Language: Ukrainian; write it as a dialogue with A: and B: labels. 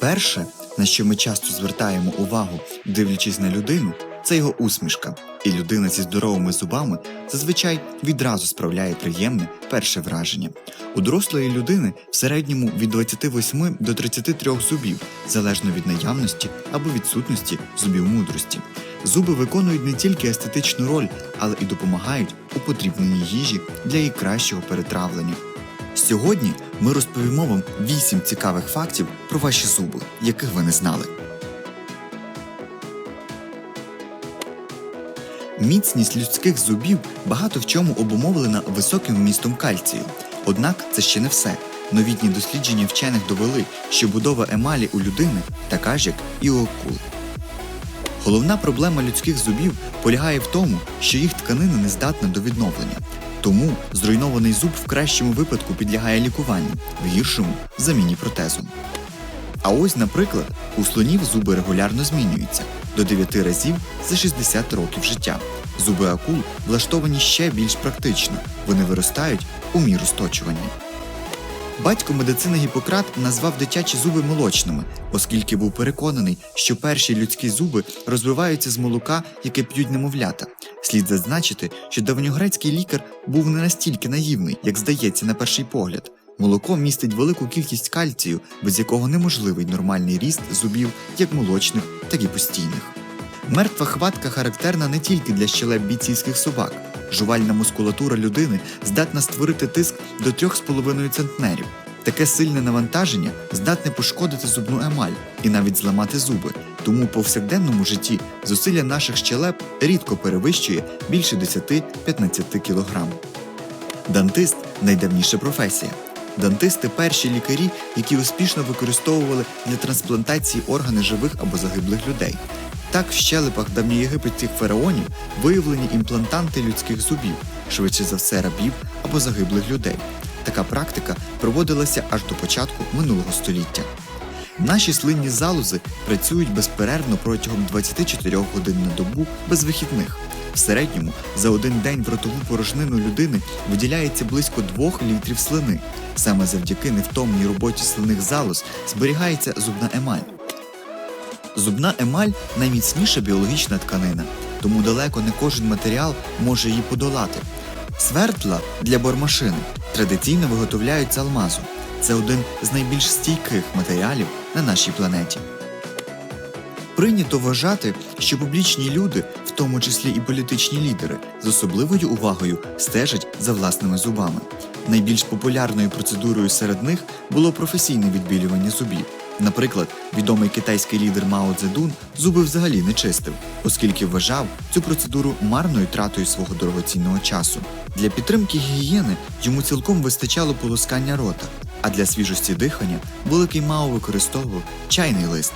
A: Перше, на що ми часто звертаємо увагу, дивлячись на людину, це його усмішка. І людина зі здоровими зубами зазвичай відразу справляє приємне перше враження. У дорослої людини в середньому від 28 до 33 зубів, залежно від наявності або відсутності зубів мудрості. Зуби виконують не тільки естетичну роль, але і допомагають у потрібненні їжі для її кращого перетравлення. Сьогодні ми розповімо вам 8 цікавих фактів про ваші зуби, яких ви не знали. Міцність людських зубів багато в чому обумовлена високим вмістом кальцію. Однак це ще не все. Новітні дослідження вчених довели, що будова емалі у людини така ж, як і у акул. Головна проблема людських зубів полягає в тому, що їх тканина не здатна до відновлення. Тому зруйнований зуб в кращому випадку підлягає лікуванню, в гіршому заміні протезу. А ось, наприклад, у слонів зуби регулярно змінюються до 9 разів за 60 років життя. Зуби акул влаштовані ще більш практично, вони виростають у міру сточування. Батько медицини Гіппократ назвав дитячі зуби молочними, оскільки був переконаний, що перші людські зуби розвиваються з молока, яке п'ють немовлята. Слід зазначити, що давньогрецький лікар був не настільки наївний, як здається на перший погляд. Молоко містить велику кількість кальцію, без якого неможливий нормальний ріст зубів як молочних, так і постійних. Мертва хватка характерна не тільки для щелеп бійцівських собак. Жувальна мускулатура людини здатна створити тиск до 3,5 центнерів. Таке сильне навантаження здатне пошкодити зубну емаль і навіть зламати зуби. Тому у повсякденному житті зусилля наших щелеп рідко перевищує більше 10-15 кг. Дантист найдавніша професія. Дантисти перші лікарі, які успішно використовували для трансплантації органи живих або загиблих людей. Так, в щелепах давньоєгипетських фараонів виявлені імплантанти людських зубів, швидше за все рабів або загиблих людей. Така практика проводилася аж до початку минулого століття. Наші слинні залози працюють безперервно протягом 24 годин на добу без вихідних. В середньому за один день в ротову порожнину людини виділяється близько 2 літрів слини. Саме завдяки невтомній роботі слинних залоз зберігається зубна емаль. Зубна емаль найміцніша біологічна тканина, тому далеко не кожен матеріал може її подолати. Свертла для бормашини традиційно виготовляють з алмазу. Це один з найбільш стійких матеріалів на нашій планеті. Прийнято вважати, що публічні люди, в тому числі і політичні лідери, з особливою увагою стежать за власними зубами. Найбільш популярною процедурою серед них було професійне відбілювання зубів. Наприклад, відомий китайський лідер Мао Цзедун зуби взагалі не чистив, оскільки вважав цю процедуру марною тратою свого дорогоцінного часу. Для підтримки гігієни йому цілком вистачало полоскання рота, а для свіжості дихання великий Мао використовував чайний лист.